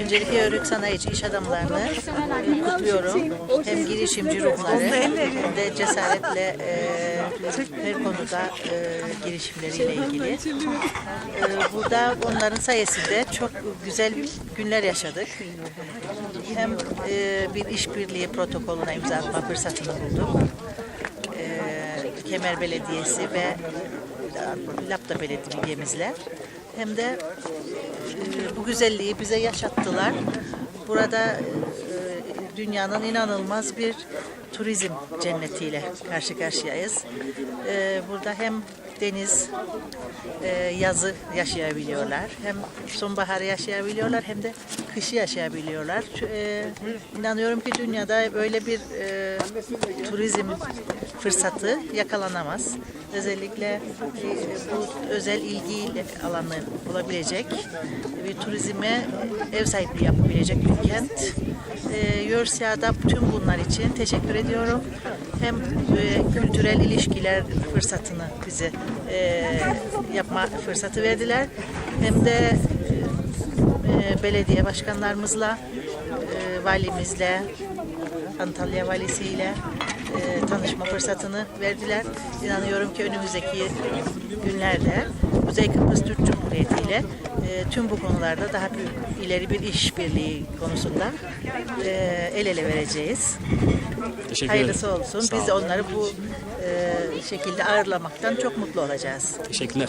Öncelikle Yörük Sanayici iş adamlarını kutluyorum. Hem girişimci ruhları hem de cesaretle e, her konuda e, girişimleriyle ilgili. E, burada onların sayesinde çok güzel günler yaşadık. Hem e, bir işbirliği protokolüne imza atma fırsatını bulduk. E, Kemer Belediyesi ve Lapta Belediye'mizle hem de e, bu güzelliği bize yaşattılar. Burada e, dünyanın inanılmaz bir turizm cennetiyle karşı karşıyayız. E, Burada hem deniz, yazı yaşayabiliyorlar, hem sonbaharı yaşayabiliyorlar, hem de kışı yaşayabiliyorlar. Şu, e, İnanıyorum ki dünyada böyle bir e, turizm fırsatı yakalanamaz. Özellikle e, bu özel ilgi alanı olabilecek bir turizme ev sahipliği yapabilecek bir kent. E, Yörsia'da tüm bunlar için teşekkür ediyorum. Hem e, kültürel ilişkiler fırsatını bize e, yapma fırsatı verdiler. Hem de e, belediye başkanlarımızla, e, valimizle, Antalya valisiyle e, tanışma fırsatını verdiler. İnanıyorum ki önümüzdeki günlerde Kuzey Kıbrıs Türk Cumhuriyeti ile e, tüm bu konularda daha bir, ileri bir işbirliği konusunda e, el ele vereceğiz. Teşekkür Hayırlısı ederim. olsun. Sağ Biz de onları bu e, şekilde ağırlamaktan çok mutlu olacağız. Teşekkürler.